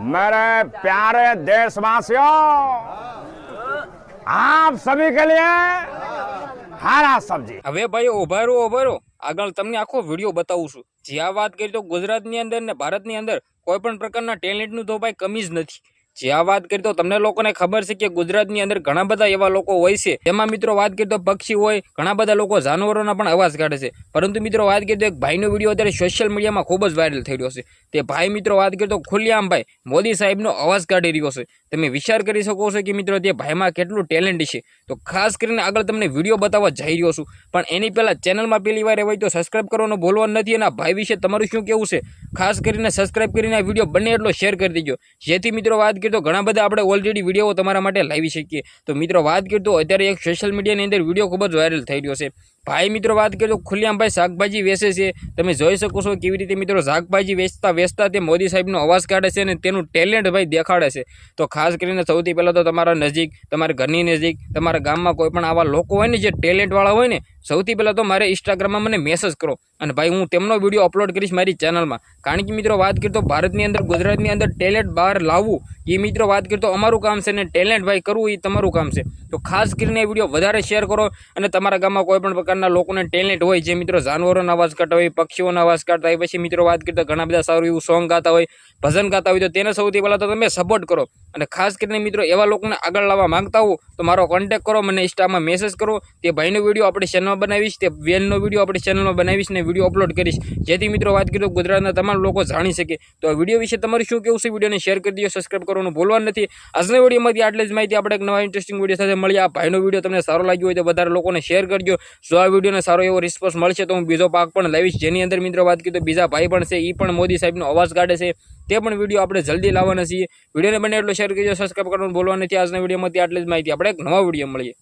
मेरे प्यारे देशवासियों आप सभी के लिए हरा सब्जी હવે ભાઈ ઉભા રહો ઉભા રહો આગળ તમને આખો વિડીયો બતાવું છું જે આ વાત કરી તો ગુજરાતની અંદર ને ભારતની અંદર કોઈ પણ પ્રકારના ટેલેન્ટનું તો ભાઈ કમી જ નથી જે આ વાત કરી તો તમને લોકોને ખબર છે કે ગુજરાતની અંદર ઘણા બધા એવા લોકો હોય છે. એમાં મિત્રો વાત કરી તો પક્ષી હોય, ઘણા બધા લોકો જાનવરોના પણ અવાજ કાઢે છે. પરંતુ મિત્રો વાત કરી તો એક ભાઈનો વીડિયો અત્યારે સોશિયલ મીડિયામાં ખૂબ જ વાયરલ થઈ રહ્યો છે. તે ભાઈ મિત્રો વાત કરી તો ખુલ્લેઆમ ભાઈ મોદી સાહેબનો અવાજ કાઢી રહ્યો છે. તમે વિચાર કરી શકો છો કે મિત્રો તે ભાઈમાં કેટલું ટેલેન્ટ છે. તો ખાસ કરીને આગળ તમને વીડિયો બતાવવા જઈ રહ્યો છું. પણ એની પહેલાં ચેનલમાં પહેલી વાર હોય તો સબસ્ક્રાઇબ કરવાનું ભૂલવાનું નથી અને ભાઈ વિશે તમારું શું કેવું છે? ખાસ કરીને સબસ્ક્રાઇબ કરીને આ વીડિયો બને એટલો શેર કરી દેજો. જેથી મિત્રો વાત તો ઘણા બધા આપણે ઓલરેડી વીડિયો તમારા માટે લાવી શકીએ. તો મિત્રો વાત કરીએ તો અત્યારે એક સોશિયલ મીડિયાની અંદર વીડિયો ખૂબ જ વાયરલ થઈ રહ્યો છે. ભાઈ, મિત્રો, વાત કરીએ તો ખુલ્લેઆમ ભાઈ શાકભાજી વેચે છે. તમે જોઈ શકો છો કેવી રીતે મિત્રો શાકભાજી વેચતા વેચતા તે મોદી સાહેબનો અવાજ કાઢે છે અને તેનું ટેલેન્ટ ભાઈ દેખાડે છે. તો ખાસ કરીને સૌથી પહેલાં તો તમારા નજીક, તમારા ઘરની નજીક, તમારા ગામમાં કોઈ પણ આવા લોકો હોય ને જે ટેલેન્ટવાળા હોય ને, સૌથી પહેલાં તો મારે ઇન્સ્ટાગ્રામમાં મને મેસેજ કરો. અને ભાઈ, હું તેમનો વીડિયો અપલોડ કરીશ મારી ચેનલમાં કારણ કે મિત્રો, વાત કરીએ તો ભારતની અંદર, ગુજરાતની અંદર ટેલેન્ટ બહાર લાવવું, એ મિત્રો, વાત કરીએ તો અમારું કામ છે ને ટેલેન્ટ ભાઈ કરવું, એ તમારું કામ છે. તો ખાસ કરીને વીડિયો વધારે શેર કરો અને તમારા ગામમાં કોઈ પણ પ્રકારના લોકોને ટેલેન્ટ હોય, જે મિત્રો જાનવરોના અવાજ કાઢતા હોય, પક્ષીઓના અવાજ કાઢતા હોય, પછી મિત્રો વાત કરતા ઘણા બધા સારું એવું સોંગ ગાતા હોય, ભજન ગાતા હોય, તો તેને સૌથી પહેલાં તો તમે સપોર્ટ કરો. અને ખાસ કરીને મિત્રો, એવા લોકોને આગળ લાવવા માંગતા હો તો મારો કોન્ટેક્ટ કરો, મને ઇન્સ્ટામાં મેસેજ કરો. તે ભાઈનો વીડિયો આપણે ચેનલમાં બનાવીશ, તે વેનનો વીડિયો આપણે ચેનલમાં બનાવીશ ને વીડિયો અપલોડ કરીશ. જેથી મિત્રો, વાત કરીએ તો ગુજરાતના તમામ લોકો જાણી શકે. તો આ વીડિયો વિશે તમારું શું કેવું છે? વિડીયોને શેર કરી દો સબસ્ક્રાઈબ કરવાનું ભૂલવાનું નથી. આજના વિડીયોમાંથી આટલી જ માહિતી. આપણે એક નવા ઇન્ટરેસ્ટિંગ વીડિયો સાથે મળીએ. આ ભાઈનો વીડિયો તમને સારો લાગ્યો હોય તો વધારે લોકોને શેર કરજો. જો આ વિડીયોને સારો એવો રિસ્પોન્સ મળશે તો હું બીજો પાક પણ લાવીશ. જેની અંદર મિત્રો, વાત કરીએ તો બીજા ભાઈ પણ છે એ પણ મોદી સાહેબનો અવાજ કાઢે છે. તે પણ વીડિયો આપણે જલ્દી લાવવાના છીએ. વિડીયોને બને એટલો શેર કરજો સબસ્ક્રાઈબ કરવાનું બોલવાની આજના વિડીયોમાંથી આટલી જ માહિતી. આપણે એક નવા વીડિયો મળીએ.